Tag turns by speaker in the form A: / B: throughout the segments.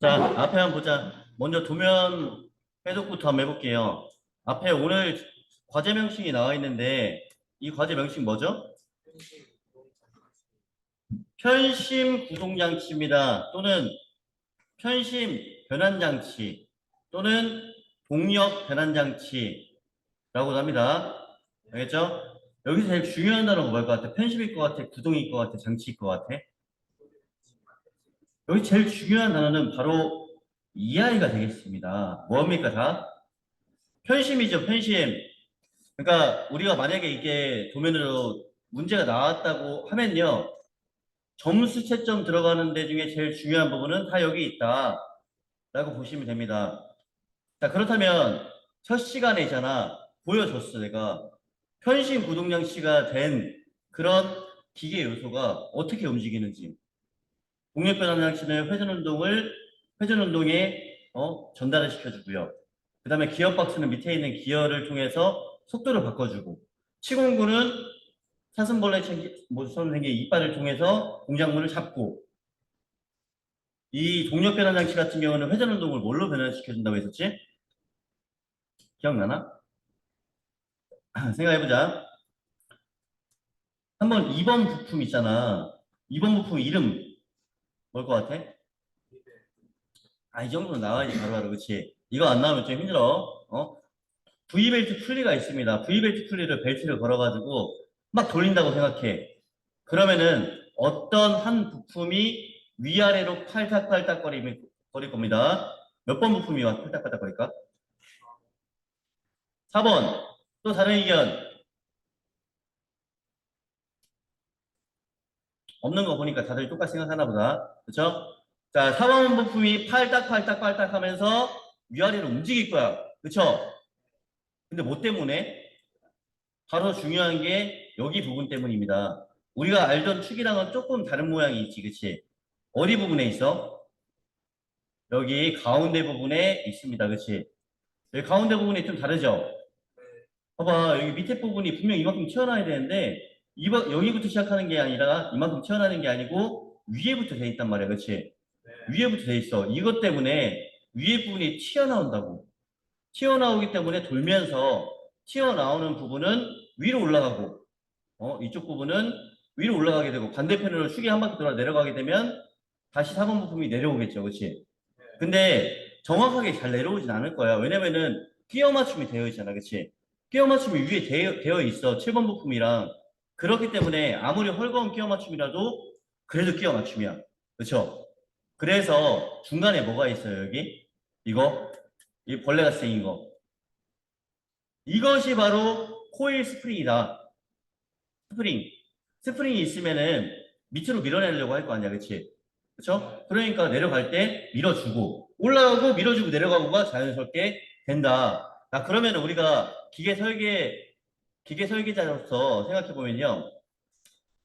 A: 자, 앞에 한번 보자. 먼저 도면 해독부터 한번 해볼게요. 앞에 오늘 과제 명칭이 나와 있는데 이 과제 명칭 뭐죠? 편심 구동 장치입니다. 또는 편심 변환 장치 또는 동력 변환 장치라고도 합니다. 알겠죠? 여기서 제일 중요한 단어가 뭘 것 같아? 편심일 것 같아? 구동일 것 같아? 장치일 것 같아? 여기 제일 중요한 단어는 바로 이하이가 되겠습니다. 뭐합니까 다? 편심이죠, 편심. 그러니까 우리가 만약에 이게 도면으로 문제가 나왔다고 하면요. 점수 채점 들어가는 데 중에 제일 중요한 부분은 다 여기 있다. 라고 보시면 됩니다. 자, 그렇다면 첫 시간에잖아. 보여줬어, 내가. 편심 구동장치가 된 그런 기계 요소가 어떻게 움직이는지. 동력 변환 장치는 회전 운동을 회전 운동에 어, 전달을 시켜주고요. 그 다음에 기어 박스는 밑에 있는 기어를 통해서 속도를 바꿔주고 치공구는 사슴벌레 선생의 이빨을 통해서 공작물을 잡고 이 동력 변환 장치 같은 경우는 회전 운동을 뭘로 변환시켜준다고 했었지? 기억나나? 생각해보자. 한번 2번 부품 있잖아. 2번 부품 이름 뭘 것 같아? 아, 이 정도는 나와야지 바로바로, 그치? 이거 안 나오면 좀 힘들어, 어? V벨트 풀리가 있습니다. V벨트 풀리를 벨트를 걸어가지고 막 돌린다고 생각해. 그러면은 어떤 한 부품이 위아래로 팔딱팔딱 거리면, 거릴 겁니다. 몇 번 부품이 와 팔딱팔딱 거릴까? 4번. 또 다른 의견. 없는 거 보니까 다들 똑같이 생각하나 보다. 그쵸? 자, 4번 부품이 팔딱팔딱팔딱 하면서 위아래로 움직일 거야. 그쵸? 근데 뭐 때문에? 바로 중요한 게 여기 부분 때문입니다. 우리가 알던 축이랑은 조금 다른 모양이 있지, 그치? 어디 부분에 있어? 여기 가운데 부분에 있습니다, 그치? 여기 가운데 부분이 좀 다르죠? 봐봐, 여기 밑에 부분이 분명 이만큼 튀어나와야 되는데 이바, 여기부터 시작하는 게 아니라 이만큼 튀어나오는 게 아니고 위에부터 돼 있단 말이야, 그치? 위에부터 돼 있어. 이것 때문에 위에 부분이 튀어나온다고. 튀어나오기 때문에 돌면서 튀어나오는 부분은 위로 올라가고, 어, 이쪽 부분은 위로 올라가게 되고, 반대편으로 축이 한 바퀴 돌아 내려가게 되면 다시 4번 부품이 내려오겠죠. 그치? 근데 정확하게 잘 내려오진 않을 거야. 왜냐면은 끼어 맞춤이 되어 있잖아. 그치? 끼어 맞춤이 위에 되어, 되어 있어. 7번 부품이랑. 그렇기 때문에 아무리 헐거운 끼어 맞춤이라도 그래도 끼어 맞춤이야. 그쵸? 그래서 중간에 뭐가 있어요, 여기? 이거? 이 벌레가 생긴 거. 이것이 바로 코일 스프링이다. 스프링. 스프링이 있으면은 밑으로 밀어내려고 할 거 아니야, 그치? 그쵸? 그러니까 내려갈 때 밀어주고, 올라가고 밀어주고 내려가고가 자연스럽게 된다. 자, 그러면 우리가 기계 설계, 기계 설계자로서 생각해보면요.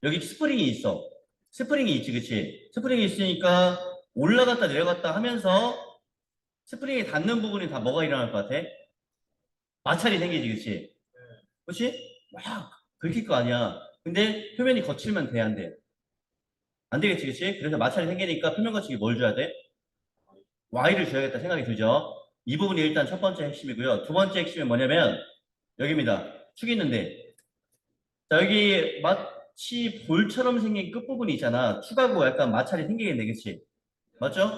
A: 여기 스프링이 있어. 스프링이 있지, 그치? 스프링이 있으니까 올라갔다 내려갔다 하면서 스프링이 닿는 부분이 다 뭐가 일어날 것 같아? 마찰이 생기지, 그치? 그치? 막 긁힐 거 아니야. 근데 표면이 거칠면 돼, 안 돼? 안 되겠지, 그치? 그래서 마찰이 생기니까 표면 거치기 뭘 줘야 돼? Y를 줘야겠다 생각이 들죠? 이 부분이 일단 첫 번째 핵심이고요. 두 번째 핵심은 뭐냐면 여기입니다. 축이 있는데 자 여기 마치 볼처럼 생긴 끝부분이 있잖아. 축하고 약간 마찰이 생기겠네, 그치? 맞죠?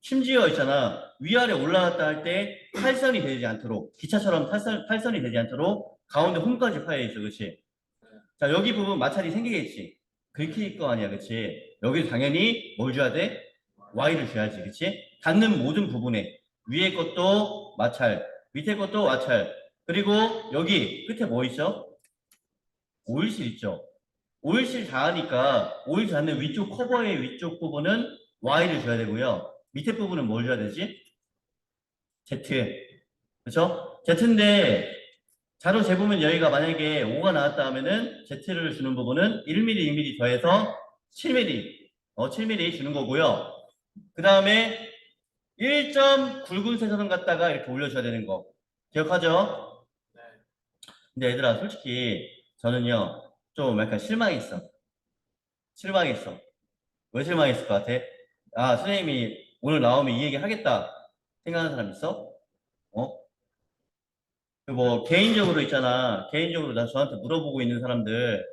A: 심지어 있잖아. 위아래 올라갔다 할 때 탈선이 되지 않도록 기차처럼 탈선, 탈선이 되지 않도록 가운데 홈까지 파여 있어. 그치? 자 여기 부분 마찰이 생기겠지. 긁힐 거 아니야. 그치? 여기 당연히 뭘 줘야 돼? Y를 줘야지. 그치? 닿는 모든 부분에 위에 것도 마찰, 밑에 것도 마찰. 그리고 여기 끝에 뭐 있어? 오일실 있죠? 오일실 닿으니까 오일 닿는 위쪽 커버의 위쪽 부분은 Y를 줘야 되고요. 밑에 부분은 뭘 줘야 되지? Z. 그렇죠? Z인데 자료 재보면 여기가 만약에 5가 나왔다 하면은 Z를 주는 부분은 1mm, 2mm 더해서 7mm. 어, 7mm 주는 거고요. 그 다음에 1점 굵은 쇠선을 갖다가 이렇게 올려줘야 되는 거. 기억하죠? 근데 얘들아, 솔직히 저는요, 좀 약간 실망했어. 실망했어. 왜 실망했을 것 같아? 아, 선생님이 오늘 나오면 이 얘기 하겠다 생각하는 사람 있어? 어? 그뭐 개인적으로 있잖아. 개인적으로 나 저한테 물어보고 있는 사람들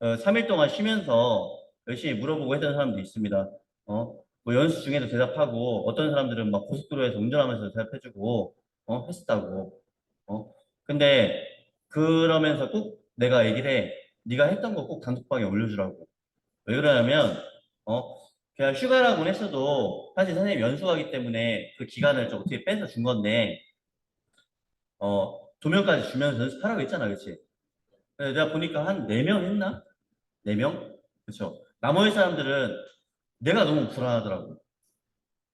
A: 어, 3일 동안 쉬면서 열심히 물어보고 했던 사람도 있습니다. 어? 뭐 연수 중에도 대답하고 어떤 사람들은 막 고속도로에서 운전하면서 대답해주고 어? 했었다고. 어? 근데 그러면서 꼭 내가 얘기를 해. 네가 했던 거 꼭 단톡방에 올려주라고. 왜 그러냐면 어? 그냥 휴가라고 했어도 사실 선생님 연수하기 때문에 그 기간을 좀 어떻게 뺏어 준 건데 어, 조명까지 주면서 연습하라고 했잖아, 그치? 근데 내가 보니까 한 4명 했나? 4명? 그쵸? 나머지 사람들은 내가 너무 불안하더라고.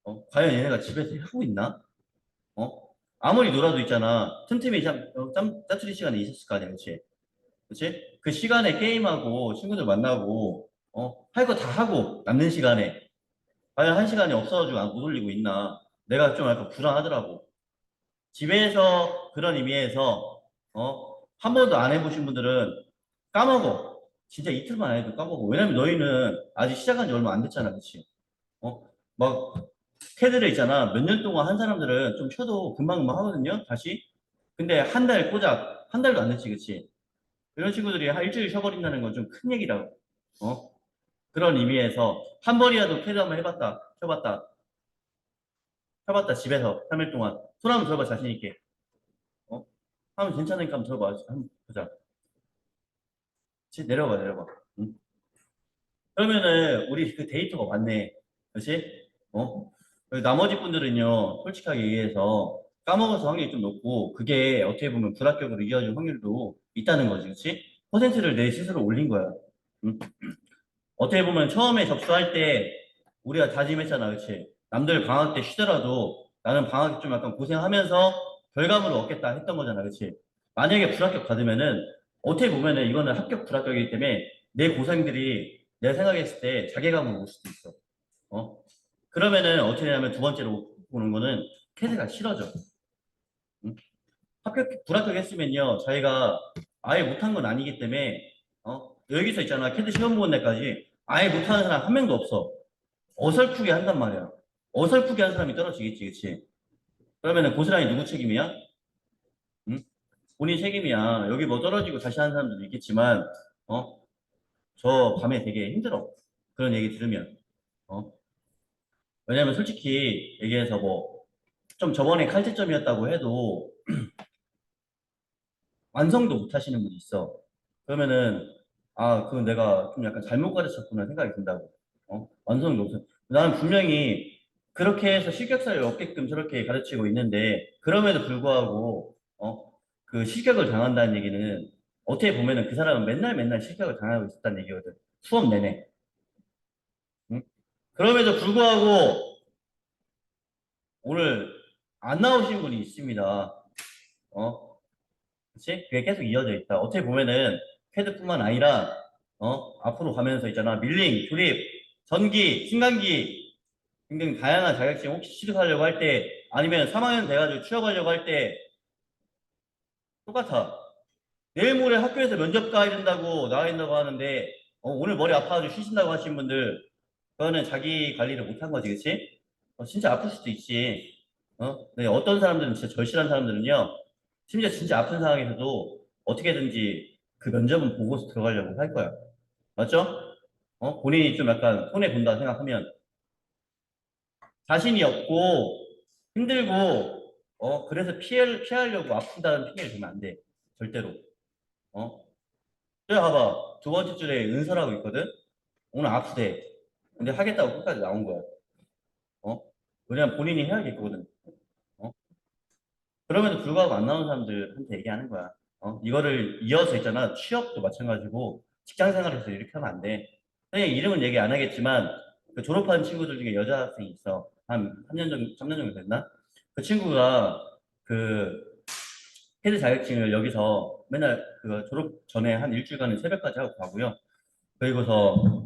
A: 어? 과연 얘네가 집에서 하고 있나? 어? 아무리 놀아도 있잖아. 틈틈이 참, 어, 짬, 짜투리 시간에 있었을 거 아니야, 그치? 그치? 그 시간에 게임하고 친구들 만나고, 어? 할 거 다 하고, 남는 시간에. 과연 한 시간이 없어가지고 안- 못 올리고 있나? 내가 좀 약간 불안하더라고. 집에서 그런 의미에서 어, 한 번도 안 해보신 분들은 까먹어. 진짜 이틀만 안 해도 까먹어. 왜냐면 너희는 아직 시작한 지 얼마 안 됐잖아, 그치? 어, 막 캐드를 있잖아. 몇 년 동안 한 사람들은 좀 쉬어도 금방금방 하거든요, 다시. 근데 한 달 꼬작, 한 달도 안 됐지, 그치? 이런 친구들이 한 일주일 쉬어버린다는 건 좀 큰 얘기라고. 어? 그런 의미에서 한 번이라도 캐드 한번 해봤다, 해봤다. 해봤다, 집에서 3일 동안. 손 한번 들어봐, 자신있게. 어? 하면 괜찮으니까 한번 들어봐. 한번 보자. 지- 내려봐, 내려봐. 응? 그러면은, 우리 그 데이터가 많네. 그치? 어? 나머지 분들은요, 솔직하게 얘기해서 까먹어서 확률이 좀 높고, 그게 어떻게 보면 불합격으로 이어질 확률도 있다는 거지, 그치? 퍼센트를 내 스스로 올린 거야. 응? 어떻게 보면 처음에 접수할 때 우리가 다짐했잖아, 그치? 남들 방학 때 쉬더라도 나는 방학에 좀 약간 고생하면서 결과물을 얻겠다 했던 거잖아, 그치? 만약에 불합격 받으면은 어떻게 보면은 이거는 합격 불합격이기 때문에 내 고생들이 내가 생각했을 때 자괴감으로 올 수도 있어. 어? 그러면은 어떻게 되냐면 두 번째로 보는 거는 캐드가 싫어져. 응? 합격, 불합격했으면요, 자기가 아예 못한 건 아니기 때문에 어? 여기서 있잖아, 캐드 시험 보는 데까지 아예 못하는 사람 한 명도 없어. 어설프게 한단 말이야. 어설프게 한 사람이 떨어지겠지, 그치? 그러면은 고스란히 누구 책임이야? 응? 본인 책임이야. 여기 뭐 떨어지고 다시 하는 사람들도 있겠지만, 어? 저 밤에 되게 힘들어. 그런 얘기 들으면. 어? 왜냐면 솔직히 얘기해서 뭐, 좀 저번에 칼제점이었다고 해도, 완성도 못 하시는 분이 있어. 그러면은, 아, 그건 내가 좀 약간 잘못 가르쳤구나 생각이 든다고. 어? 완성도 없어. 나는 분명히 그렇게 해서 실격사를 얻게끔 저렇게 가르치고 있는데, 그럼에도 불구하고, 어? 그 실격을 당한다는 얘기는 어떻게 보면은 그 사람은 맨날 맨날 실격을 당하고 있었다는 얘기거든. 수업 내내. 응? 그럼에도 불구하고 오늘 안 나오신 분이 있습니다. 어? 그치? 그게 계속 이어져 있다. 어떻게 보면은 캐드뿐만 아니라 어? 앞으로 가면서 있잖아. 밀링, 조립, 전기, 승강기 등등 다양한 자격증 혹시 취득하려고 할 때 아니면 3학년 돼가지고 취업하려고 할 때 똑같아. 내일 모레 학교에서 면접 가야 된다고 나와 있다고 하는데 어, 오늘 머리 아파가지고 쉬신다고 하신 분들 그거는 자기 관리를 못한 거지, 그치? 어, 진짜 아플 수도 있지. 어? 네, 어떤 사람들은 진짜 절실한 사람들은요, 심지어 진짜 아픈 상황에서도 어떻게든지 그 면접은 보고서 들어가려고 할 거야. 맞죠? 어? 본인이 좀 약간 손해 본다 생각하면 자신이 없고 힘들고 어 그래서 피해 피하려고 아프다는 핑계를 대면 안 돼. 절대로. 어? 저기 봐봐. 두 번째 줄에 은서라고 있거든. 오늘 아프대. 근데 하겠다고 끝까지 나온 거야. 어? 왜냐면 본인이 해야겠거든. 어? 그럼에도 불구하고 안 나오는 사람들한테 얘기하는 거야. 어? 이거를 이어서 있잖아. 취업도 마찬가지고 직장 생활에서 이렇게 하면 안 돼. 그냥 이름은 얘기 안 하겠지만 그 졸업한 친구들 중에 여자 학생이 있어. 한 3년 정도, 3년 정도 됐나? 그 친구가 그 헤드 자격증을 여기서 맨날 그 졸업 전에 한 일주일간은 새벽까지 하고 가고요. 그리고서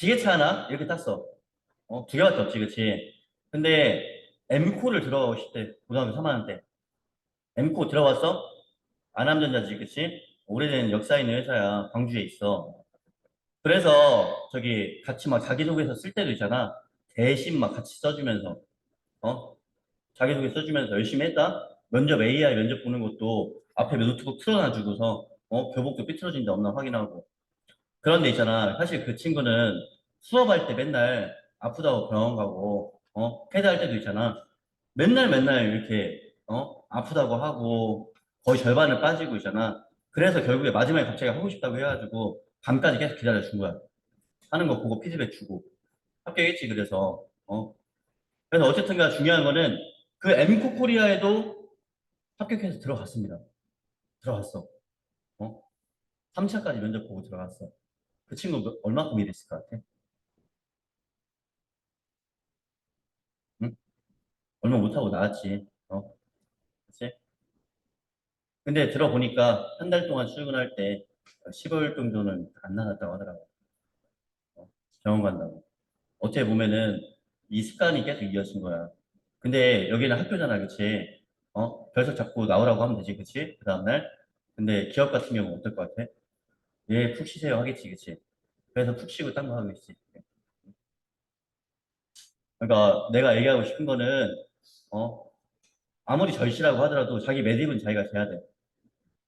A: 지게차 하나 이렇게 땄어. 어, 두 개밖에 없지, 그치? 근데 M코를 들어가고 싶대. 고등학교 3학년 때. M코 들어갔어? 안암전자지, 그치? 오래된 역사 있는 회사야. 광주에 있어. 그래서 저기 같이 막 자기소개서 쓸 때도 있잖아. 대신 막 같이 써주면서 어 자기소개 써주면서 열심히 했다. 면접 AI 면접 보는 것도 앞에 노트북 틀어놔주고서 어 교복도 삐뚤어진데 없나 확인하고 그런 데 있잖아. 사실 그 친구는 수업할 때 맨날 아프다고 병원 가고 어 캐드 할 때도 있잖아. 맨날 맨날 이렇게 어 아프다고 하고 거의 절반을 빠지고 있잖아. 그래서 결국에 마지막에 갑자기 하고 싶다고 해가지고 밤까지 계속 기다려 준 거야. 하는 거 보고 피드백 주고 합격했지 그래서 어 그래서 어쨌든가 중요한 거는 그 엠코 코리아에도 합격해서 들어갔습니다. 들어갔어. 어 3차까지 면접 보고 들어갔어. 그 친구 몇- 얼마큼 일했을 것 같아? 응? 얼마 못하고 나왔지. 어? 그치? 근데 들어보니까 한 달 동안 출근할 때 15일 정도는 안 나갔다고 하더라고. 어, 병원 간다고. 어떻게 보면은 이 습관이 계속 이어진 거야. 근데 여기는 학교잖아, 그치? 어? 별석 잡고 나오라고 하면 되지, 그치? 그 다음날. 근데 기업 같은 경우는 어떨 것 같아? 예, 푹 쉬세요 하겠지, 그치? 그래서 푹 쉬고 딴 거 하겠지. 그러니까 내가 얘기하고 싶은 거는, 어? 아무리 절실하고 하더라도 자기 매듭은 자기가 재야 돼.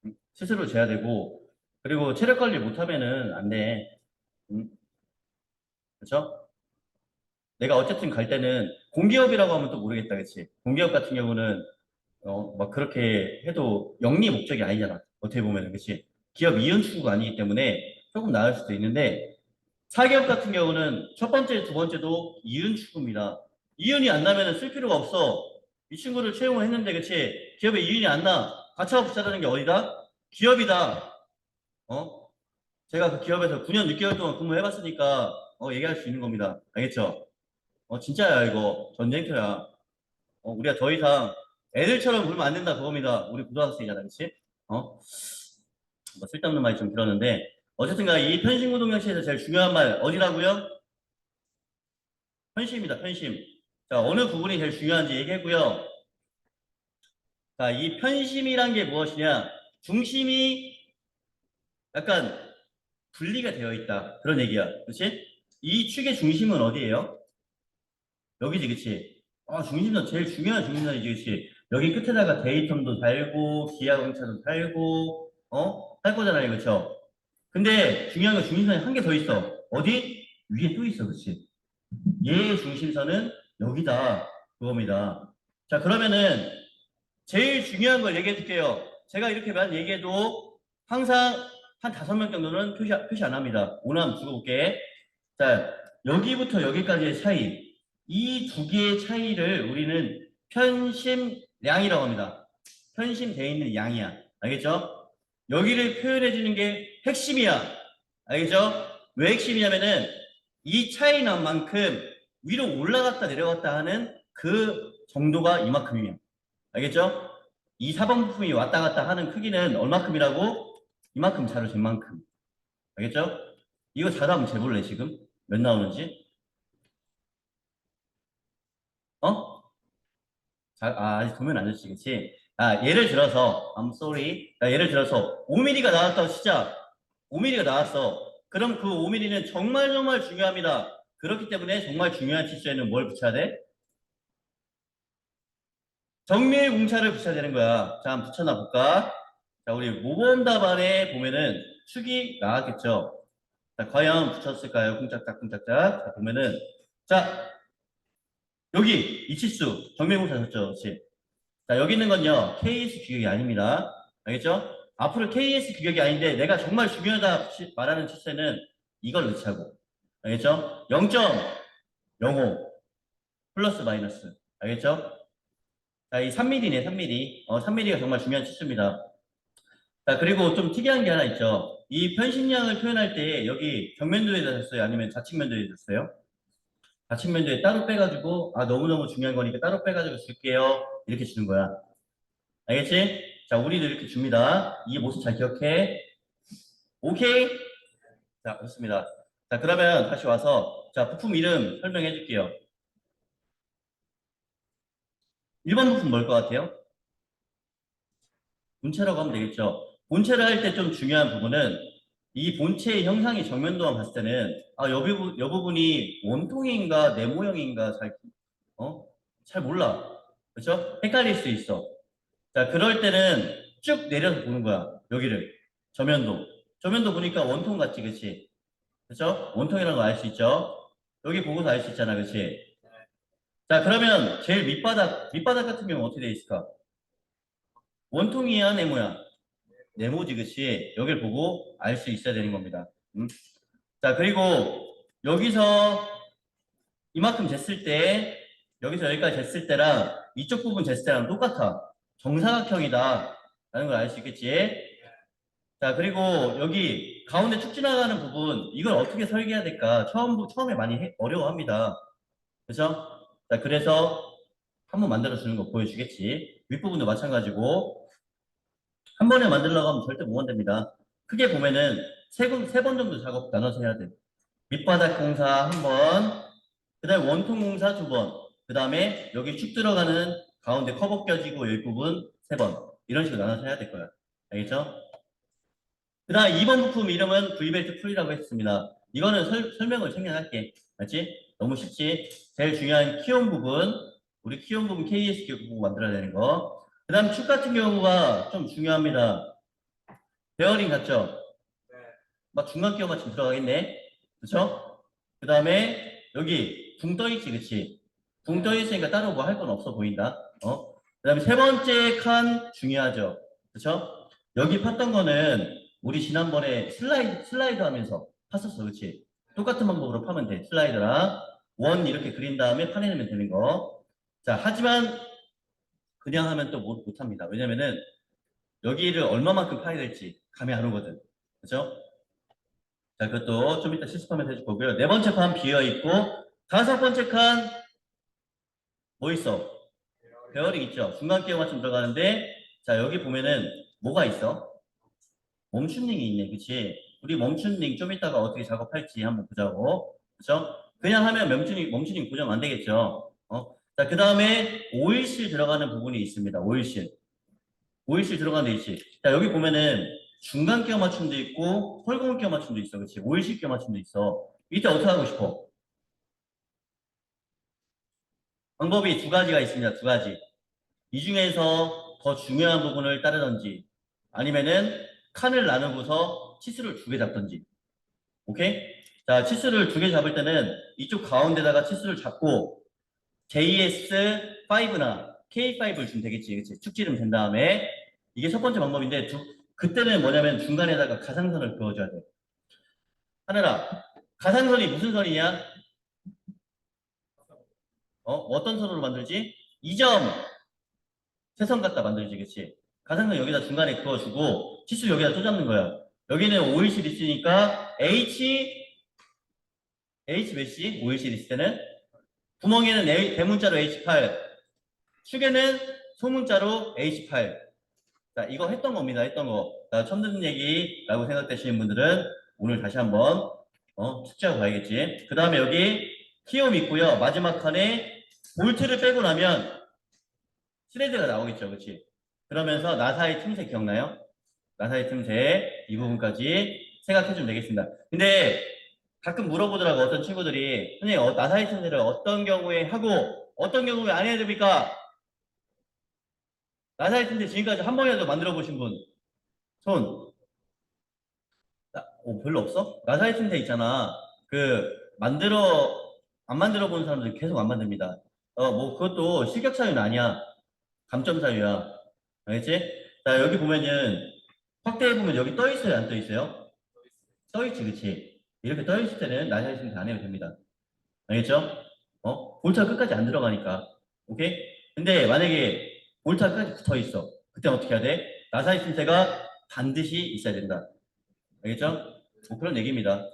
A: 응? 스스로 재야 되고, 그리고 체력 관리 못하면은 안 돼. 응? 그렇죠? 내가 어쨌든 갈 때는 공기업이라고 하면 또 모르겠다, 그치? 공기업 같은 경우는 어, 막 그렇게 해도 영리 목적이 아니잖아. 어떻게 보면은, 그치? 기업 이윤 추구가 아니기 때문에 조금 나을 수도 있는데, 사기업 같은 경우는 첫 번째, 두 번째도 이윤 추구입니다. 이윤이 안 나면은 쓸 필요가 없어. 이 친구를 채용을 했는데, 그치? 기업에 이윤이 안 나. 가차가 붙자라는 게 어디다? 기업이다. 어? 제가 그 기업에서 9년 6개월 동안 근무해봤으니까, 어, 얘기할 수 있는 겁니다. 알겠죠? 어, 진짜야, 이거. 전쟁터야. 어, 우리가 더 이상 애들처럼 굴면 안 된다, 그겁니다. 우리 고등학생이잖아, 그치? 어? 뭐 쓸데없는 말이 좀 들었는데, 어쨌든가 이 편심고동영시에서 제일 중요한 말, 어디라고요? 편심입니다, 편심. 자, 어느 부분이 제일 중요한지 얘기했고요. 자, 이 편심이란 게 무엇이냐? 중심이 약간 분리가 되어 있다. 그런 얘기야. 그치? 이 축의 중심은 어디예요? 여기지, 그치? 아, 중심선 제일 중요한 중심선이지, 그치? 여기 끝에다가 데이텀도 달고, 기하 공차도 달고, 어? 할 거잖아요, 그쵸? 근데 중요한 건 중심선이 한 개 더 있어. 어디? 위에 또 있어, 그치? 얘의 중심선은 여기다. 그겁니다. 자, 그러면은 제일 중요한 걸 얘기해 줄게요. 제가 이렇게만 얘기해도 항상 한 다섯 명 정도는 표시, 표시 안 합니다. 한번 죽어볼게. 자, 여기부터 여기까지의 차이. 이 두 개의 차이를 우리는 편심량이라고 합니다. 편심되어 있는 양이야. 알겠죠? 여기를 표현해 주는 게 핵심이야. 알겠죠? 왜 핵심이냐면은 이 차이 난 만큼 위로 올라갔다 내려갔다 하는 그 정도가 이만큼이에요. 알겠죠? 이 사방 부품이 왔다 갔다 하는 크기는 얼마큼이라고? 이만큼 자로 잰 만큼. 알겠죠? 이거 자로 한번 재볼래 지금? 몇 나오는지? 어? 자, 아, 아직 보면 안 됐지, 그치? 아, 예를 들어서, I'm sorry. 자, 예를 들어서, 5mm가 나왔다고 치자. 5mm가 나왔어. 그럼 그 5mm는 정말 정말 중요합니다. 그렇기 때문에 정말 중요한 치수에는 뭘 붙여야 돼? 정밀 공차를 붙여야 되는 거야. 자, 한번 붙여놔 볼까? 자, 우리 모범 답 안에 보면은 축이 나왔겠죠? 자, 과연 붙였을까요? 쿵짝짝, 쿵짝짝. 자, 보면은, 자, 여기 이 치수 정밀 공차 졌죠? 그렇지? 자, 여기 있는 건요, KS 규격이 아닙니다. 알겠죠? 앞으로 KS 규격이 아닌데, 내가 정말 중요하다 치- 말하는 치수에는 이걸 넣자고. 알겠죠? 0.05 플러스 마이너스. 알겠죠? 자, 이 3mm네, 3mm. 어, 3mm가 정말 중요한 치수입니다. 자, 그리고 좀 특이한 게 하나 있죠. 이 편심량을 표현할 때 여기 정면도에다 줬어요? 아니면 좌측면도에 줬어요? 좌측면도에 따로 빼가지고, 아, 너무너무 중요한 거니까 따로 빼가지고 줄게요. 이렇게 주는 거야. 알겠지? 자, 우리도 이렇게 줍니다. 이 모습 잘 기억해. 오케이? 자, 좋습니다. 자, 그러면 다시 와서, 자, 부품 이름 설명해 줄게요. 1번 부품 뭘 것 같아요? 본체라고 하면 되겠죠. 본체를 할 때 좀 중요한 부분은 이 본체의 형상이 정면도만 봤을 때는 아, 여, 부분, 여 부분이 원통인가 네모형인가 잘, 어? 잘 몰라. 그렇죠? 헷갈릴 수 있어. 자, 그럴 때는 쭉 내려서 보는 거야. 여기를. 저면도. 저면도 보니까 원통 같지, 그치? 그렇죠? 원통이라는 거 알 수 있죠? 여기 보고서 알 수 있잖아, 그치? 자, 그러면 제일 밑바닥, 밑바닥 같은 경우는 어떻게 돼 있을까? 원통이야, 네모야? 네모지, 그치? 여길 보고 알 수 있어야 되는 겁니다. 음? 자, 그리고 여기서 이만큼 쟀을 때, 여기서 여기까지 쟀을 때랑 이쪽 부분 때랑 똑같아. 정사각형이다. 라는 걸 알 수 있겠지? 자, 그리고 여기 가운데 축 지나가는 부분, 이걸 어떻게 설계해야 될까? 처음, 처음에 많이 해- 어려워합니다. 그죠? 자, 그래서 한번 만들어 주는 거 보여주겠지. 윗부분도 마찬가지고, 한 번에 만들려고 하면 절대 못 만듭니다. 크게 보면은 세 번, 세번 정도 작업 나눠서 해야 돼. 밑바닥 공사 한 번, 그 다음에 원통 공사 두 번, 그 다음에 여기 축 들어가는 가운데 커버 껴지고 여기 부분 세 번. 이런 식으로 나눠서 해야 될 거야. 알겠죠? 그 다음 2번 부품 이름은 V벨트 풀이라고 했습니다. 이거는 설, 설명을 챙겨할게. 맞지? 너무 쉽지? 제일 중요한 키온 부분, 우리 키온 부분 KS 부분 만들어야 되는 거. 그 다음 축 같은 경우가 좀 중요합니다. 베어링 같죠? 막 중간 끼워 맞춤 들어가겠네. 그쵸? 그 다음에 여기 붕 떠있지, 그치? 붕 떠있으니까 따로 뭐 할 건 없어 보인다. 어? 그 다음에 세 번째 칸 중요하죠. 그쵸? 여기 팠던 거는 우리 지난번에 슬라이드, 슬라이드 하면서 팠었어. 그치? 똑같은 방법으로 파면 돼. 슬라이드랑 원 이렇게 그린 다음에 파내면 되는 거. 자, 하지만 그냥 하면 또 못, 못 합니다. 왜냐면은 여기를 얼마만큼 파야 될지 감이 안 오거든. 그죠? 자, 그것도 좀 이따 실습하면 해줄 거고요. 네 번째 칸 비어 있고, 다섯 번째 칸, 뭐 있어? 베어링 있죠? 중간 끼워 맞춤 들어가는데, 자, 여기 보면은 뭐가 있어? 멈춤링이 있네, 그치? 우리 멈춤링 좀 이따가 어떻게 작업할지 한번 보자고. 그죠? 그냥 하면 멈춤링, 멈춤링 고정 안 되겠죠? 어? 자, 그 다음에 오일실 들어가는 부분이 있습니다. 오일실. 오일실 들어가는 데 있지. 자, 여기 보면은 중간 끼워 맞춤도 있고 홀공 끼워 맞춤도 있어. 그렇지? 오일식 끼워 맞춤도 있어. 이때 어떻게 하고 싶어? 방법이 두 가지가 있습니다. 두 가지. 이 중에서 더 중요한 부분을 따르던지 아니면은 칸을 나누고서 치수를 두 개 잡던지. 오케이? 자, 치수를 두 개 잡을 때는 이쪽 가운데다가 치수를 잡고 JS5나 K5를 주면 되겠지. 그치? 축 지르면 된 다음에 이게 첫 번째 방법인데 두, 그때는 뭐냐면 중간에다가 가상선을 그어줘야 돼. 하늘아, 가상선이 무슨 선이냐? 어, 어떤 선으로 만들지? 2점 세선 갖다 만들지, 그치? 가상선 여기다 중간에 그어주고 치수 여기다 또 잡는 거야. 여기는 오일실 있으니까 H H 몇시? 오일실 있을 때는 구멍에는 A, 대문자로 H8 축에는 소문자로 H8 자, 이거 했던 겁니다. 했던 거. 나 처음 듣는 얘기라고 생각되시는 분들은 오늘 다시 한번 어, 숙제하고 가야겠지. 그 다음에 여기 키움 있고요. 마지막 칸에 볼트를 빼고 나면 스레드가 나오겠죠. 그렇지? 그러면서 나사의 틈새 기억나요? 나사의 틈새 이 부분까지 생각해주면 되겠습니다. 근데 가끔 물어보더라고 어떤 친구들이 선생님 어, 나사의 틈새를 어떤 경우에 하고 어떤 경우에 안 해야 됩니까? 나사의 틈새 지금까지 한 번이라도 만들어 보신 분? 손. 나, 어, 별로 없어? 나사의 틈새 있잖아. 그, 만들어, 안 만들어 본 사람들 계속 안 만듭니다. 어, 뭐, 그것도 실격 사유는 아니야. 감점 사유야. 알겠지? 자, 여기 보면은, 확대해 보면 여기 떠 있어요? 안 떠 있어요? 떠 있지, 그치? 이렇게 떠 있을 때는 나사의 틈새 안 해도 됩니다. 알겠죠? 어? 볼트가 끝까지 안 들어가니까. 오케이? 근데 만약에 볼트가 끝까지 붙어 있어. 그때 어떻게 해야 돼? 나사의 틈새가 반드시 있어야 된다. 알겠죠? 뭐 그런 얘기입니다.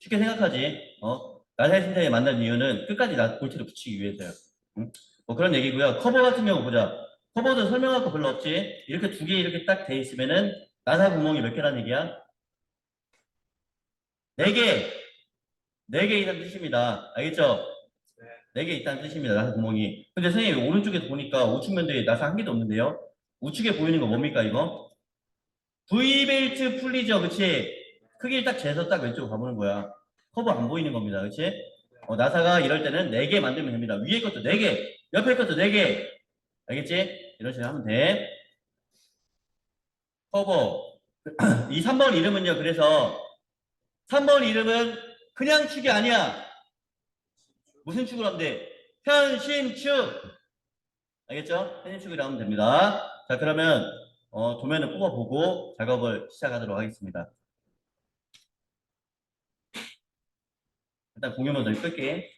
A: 쉽게 생각하지. 어? 나사의 틈새에 만난 이유는 끝까지 나 볼트를 붙이기 위해서요. 응? 뭐 그런 얘기고요. 커버 같은 경우 보자. 커버도 설명할 거 별로 없지. 이렇게 두 개 이렇게 딱 돼 있으면은 나사 구멍이 몇 개란 얘기야? 네 개. 네개 이상 뜻입니다. 알겠죠? 네 개 있다는 뜻입니다. 나사 구멍이. 근데 선생님 오른쪽에 보니까 우측 면도에 나사 한 개도 없는데요? 우측에 보이는 거 뭡니까 이거? V벨트 풀리죠, 그치? 크기를 딱 재서 딱 왼쪽으로 가보는 거야. 커브 안 보이는 겁니다. 그렇지? 어, 나사가 이럴 때는 4개 만들면 됩니다. 위에 것도 4개, 옆에 것도 4개. 알겠지? 이런 식으로 하면 돼. 커버. 이 3번 이름은요. 그래서 3번 이름은 그냥 축이 아니야. 무슨 축을 하면 돼? 편심축. 알겠죠? 편심축이라 하면 됩니다. 자, 그러면 어, 도면을 뽑아보고 작업을 시작하도록 하겠습니다. 일단 공유 모드를 끌게.